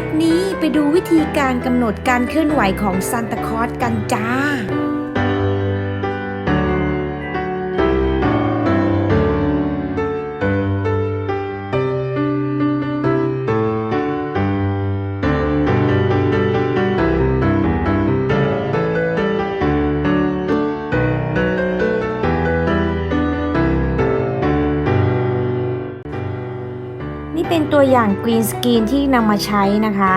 ลิปนี้ไปดูวิธีการกำหนดการเคลื่อนไหวของซันตาคอสกันจ้า เป็นตัวอย่างกรีนสกรีนที่นำมาใช้นะคะ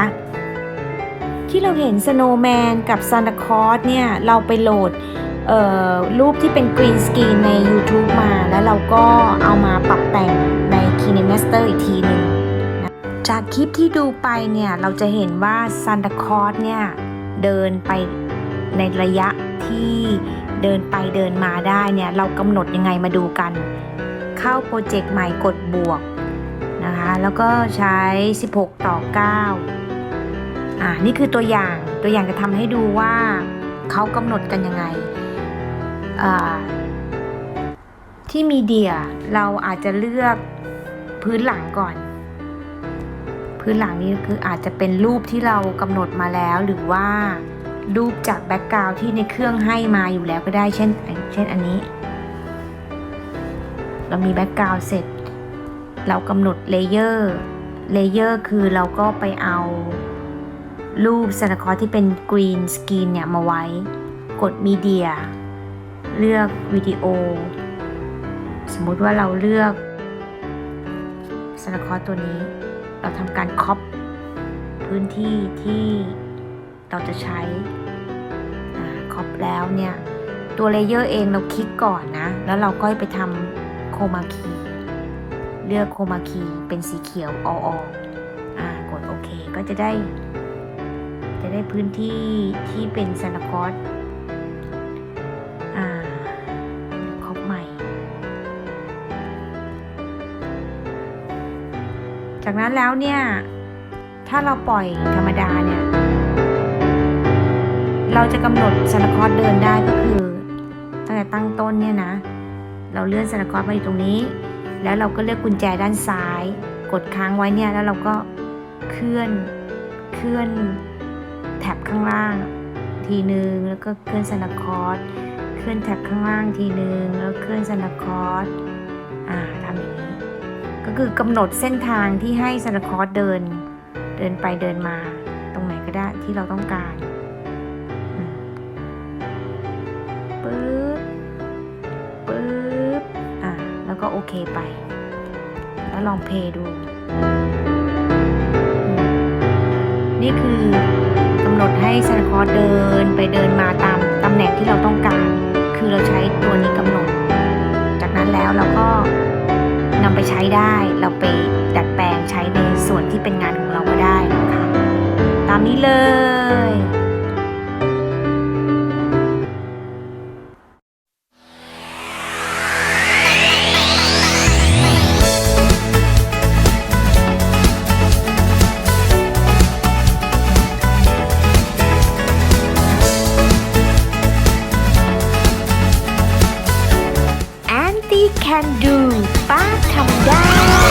ที่เราเห็นสโนว์แมนกับซานตาคลอสเนี่ย เราไปโหลดรูปที่เป็นกรีนสกรีนใน YouTube มา แล้วเราก็เอามาปรับแต่งใน KineMaster อีกทีหนึ่งจากคลิปที่ดูไปเนี่ย เราจะเห็นว่าซานตาคอสเนี่ย เดินไปในระยะที่เดินไปเดินมาได้เนี่ย เรากำหนดยังไงมาดูกัน เข้าโปรเจกต์ใหม่กดบวก นะคะ แล้วก็ใช้ 16 ต่อ 9 อ่า นี่คือตัวอย่าง ตัวอย่างจะทำให้ดูว่าเขากำหนดกันยังไง ที่มีเดียเราอาจจะเลือกพื้นหลังก่อน พื้นหลังนี้คืออาจจะเป็นรูปที่เรากำหนดมาแล้วหรือว่ารูปจากแบ็กกราวที่ในเครื่องให้มาอยู่แล้วก็ได้เช่น เช่นอันนี้ เรามีแบ็กกราวเสร็จ เรากำหนดเลเยอร์เลเยอร์คือเราก็ไปเอารูปซานตาคอที่เป็นกรีนสกรีนเนี่ยมาไว้ กดมีเดียเลือกวิดีโอ สมมุติว่าเราเลือกซานตาคอตัวนี้ เราทำการคอปพื้นที่ที่เราจะใช้คอปแล้วเนี่ย ตัวเลเยอร์เองเราคลิกก่อนนะ แล้วเราก็ไปทำโคมาคี เลือกโคมาคีเป็นสีเขียวอออ่ากดโอเคก็จะได้ จะได้พื้นที่ที่เป็นซานตาคอสอ่าครบใหม่ จากนั้นแล้วเนี่ย ถ้าเราปล่อยธรรมดาเนี่ย เราจะกำหนดซานตาคอสเดินได้ก็คือตั้งแต่ตั้งต้นเนี่ยนะ เราเลื่อนซานตาคอสมาอยู่ตรงนี้ แล้วเราก็เลือกกุญแจด้านซ้าย กดค้างไว้เนี่ยแล้วเราก็เคลื่อนเคลื่อนแท็บข้างล่าง ทีหนึ่งแล้วก็เคลื่อนซานตาคลอสเคลื่อนแท็บข้างล่างทีหนึ่งแล้วเคลื่อนซานตาคลอสอ่าทำอย่างนี้ ก็คือกำหนดเส้นทางที่ให้ซานตาคลอสเดิน เดินไปเดินมา ตรงไหนก็ได้ที่เราต้องการปึ๊บ โอเคไป แล้วลองเพย์ดู นี่คือกำหนดให้ซานคลอสเดินไปเดินมาตามตำแหน่งที่เราต้องการ คือเราใช้ตัวนี้กำหนด จากนั้นแล้วเราก็นำไปใช้ได้ เราไปดัดแปลงใช้ในส่วนที่เป็นงานของเราก็ได้นะคะ ตามนี้เลย can do ป้าทำได้